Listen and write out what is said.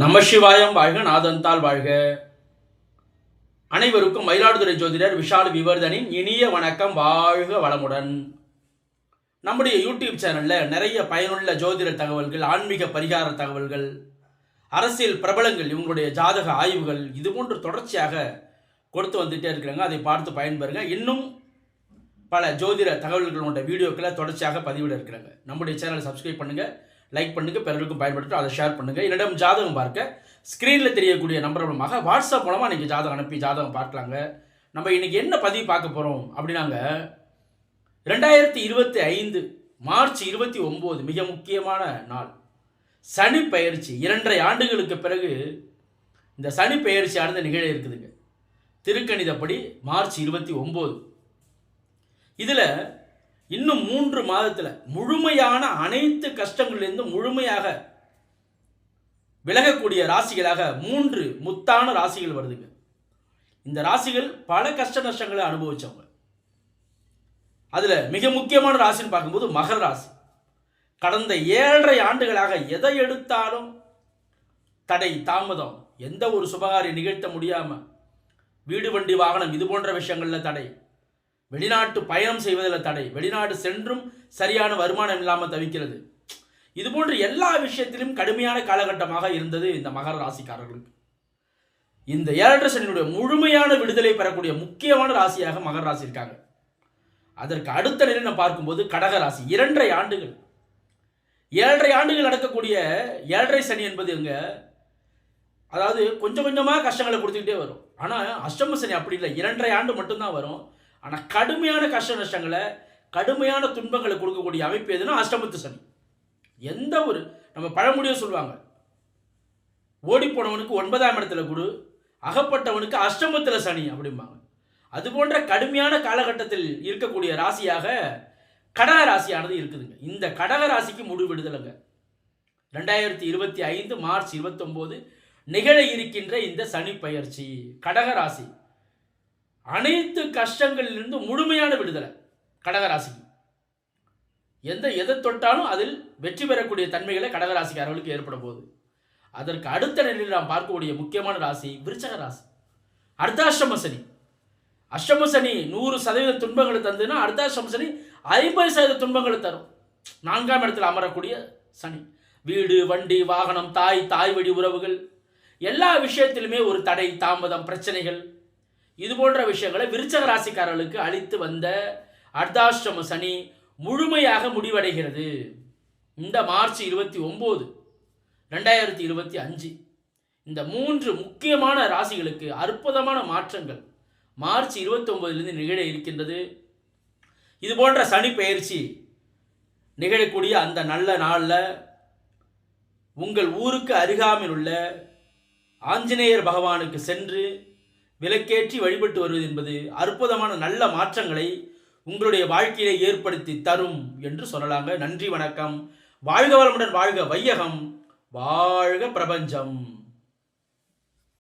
நமசிவாயம் வாழ்க நாதந்தால் வாழ்க. அனைவருக்கும் மயிலாடுதுறை ஜோதிடர் விஷால் விவர்தனின் இனிய வணக்கம் வாழ்க வளமுடன். நம்முடைய யூடியூப் சேனலில் நிறைய பயனுள்ள ஜோதிட தகவல்கள் ஆன்மீக பரிகார தகவல்கள் அரசியல் பிரபலங்கள் இவங்களுடைய ஜாதக ஆய்வுகள் இது போன்று தொடர்ச்சியாக கொடுத்து வந்துட்டே இருக்கிறாங்க. அதை பார்த்து பயன்பெறுங்க. இன்னும் பல ஜோதிட தகவல்களோட வீடியோக்களை தொடர்ச்சியாக பதிவிட இருக்கிறாங்க. நம்முடைய சேனலை சப்ஸ்கிரைப் பண்ணுங்கள் லைக் பண்ணுங்கள் பிறருக்கும் பயன்படுத்தும் அதை ஷேர் பண்ணுங்கள் என்னிடம் ஜாதகம் பார்க்க ஸ்க்ரீனில் தெரியக்கூடிய நம்பர் மூலமாக வாட்ஸ்அப் மூலமாக நீங்கள் ஜாதகம் அனுப்பி ஜாதகம் பார்க்கலாங்க. நம்ம இன்றைக்கி என்ன பதிவு பார்க்க போகிறோம் அப்படின்னாங்க ரெண்டாயிரத்தி இருபத்தி ஐந்து மார்ச் இருபத்தி ஒம்பது மிக முக்கியமான நாள். சனி பயிற்சி இரண்டரை ஆண்டுகளுக்கு பிறகு இந்த சனி பெயர்ச்சியானது நிகழ இருக்குதுங்க. திருக்கணிதப்படி மார்ச் இருபத்தி ஒம்பது. இதில் மூன்று மாதத்தில் முழுமையான அனைத்து கஷ்டங்களிலிருந்து முழுமையாக விலகக்கூடிய ராசிகளாக மூன்று முத்தான ராசிகள் வருதுங்க. இந்த ராசிகள் பல கஷ்ட நஷ்டங்களை அனுபவிச்சவங்க. அதில் மிக முக்கியமான ராசின்னு பார்க்கும்போது மகர ராசி. கடந்த ஏழரை ஆண்டுகளாக எதை எடுத்தாலும் தடை தாமதம் எந்த ஒரு சுபகாரியம் நிகழ்த்த முடியாமல் வீடு வண்டி வாகனம் இது போன்ற விஷயங்களில் தடை. வெளிநாட்டு பயணம் செய்வதில் தடை. வெளிநாடு சென்றும் சரியான வருமானம் இல்லாமல் தவிக்கிறது. இது போன்ற எல்லா விஷயத்திலும் கடுமையான காலகட்டமாக இருந்தது இந்த மகர ராசிக்காரர்களுக்கு. இந்த ஏழரை சனியினுடைய முழுமையான விடுதலை பெறக்கூடிய முக்கியமான ராசியாக மகர ராசி இருக்காங்க. அதற்கு அடுத்த நிலை நம்ம பார்க்கும்போது கடக ராசி. இரண்டரை ஆண்டுகள். ஏழரை ஆண்டுகள் நடக்கக்கூடிய ஏழரை சனி என்பது எங்க? அதாவது கொஞ்சம் கொஞ்சமாக கஷ்டங்களை கொடுத்துக்கிட்டே வரும். ஆனால் அஷ்டம சனி அப்படி இல்லை. இரண்டரை ஆண்டு மட்டும்தான் வரும். ஆனால் கடுமையான கஷ்ட நஷ்டங்களை கடுமையான துன்பங்களை கொடுக்கக்கூடிய அமைப்பு எதுனா அஷ்டமத்து சனி. எந்த ஒரு நம்ம பழமொழியும் சொல்லுவாங்க. ஓடி போனவனுக்கு ஒன்பதாம் இடத்துல குரு அகப்பட்டவனுக்கு அஷ்டமத்தில் சனி அப்படிம்பாங்க. அது போன்ற கடுமையான காலகட்டத்தில் இருக்கக்கூடிய ராசியாக கடக ராசியானது இருக்குதுங்க. இந்த கடக ராசிக்கு முடிவிடுதலைங்க ரெண்டாயிரத்தி இருபத்தி ஐந்து மார்ச் இருபத்தொம்போது நிகழ இருக்கின்ற இந்த சனி பயிற்சி கடக ராசி. அனைத்து கஷ்டங்களிலிருந்து முழுமையான விடுதலை கடகராசிக்கு. எந்த எதை தொட்டாலும் அதில் வெற்றி பெறக்கூடிய தன்மைகளை கடகராசிக்காரர்களுக்கு ஏற்படும் போகுது அதற்கு அடுத்த நிலையில் நாம் பார்க்கக்கூடிய முக்கியமான ராசி விருச்சக ராசி. அர்த்தாஷ்டம சனி. அஷ்டம சனி நூறு சதவீத துன்பங்களை தந்ததுன்னா அர்த்தாஷ்டம சனி ஐம்பது சதவீத துன்பங்களை தரும். நான்காம் இடத்தில் அமரக்கூடிய சனி. வீடு வண்டி வாகனம் தாய் தாய் வழி உறவுகள். எல்லா விஷயத்திலுமே ஒரு தடை தாமதம் பிரச்சனைகள். இது போன்ற விஷயங்களை விருச்சக ராசிக்காரர்களுக்கு அளித்து வந்த அர்த்தாஷ்டம சனி முழுமையாக முடிவடைகிறது. இந்த மார்ச் இருபத்தி ஒம்பது ரெண்டாயிரத்தி இருபத்தி அஞ்சு. இந்த மூன்று முக்கியமான ராசிகளுக்கு அற்புதமான மாற்றங்கள் மார்ச் இருபத்தி ஒன்பதுலேருந்து நிகழ இருக்கின்றது. இது போன்ற சனி பயிற்சி நிகழக்கூடிய அந்த நல்ல நாளில் உங்கள் ஊருக்கு அருகாமையில் உள்ள ஆஞ்சநேயர் பகவானுக்கு சென்று விலக்கேற்றி வழிபட்டு வருவது என்பது அற்புதமான நல்ல மாற்றங்களை உங்களுடைய வாழ்க்கையிலே ஏற்படுத்தி தரும் என்று சொல்லலாங்க. நன்றி வணக்கம். வாழ்க வளமுடன் வாழ்க வையகம். வாழ்க பிரபஞ்சம்.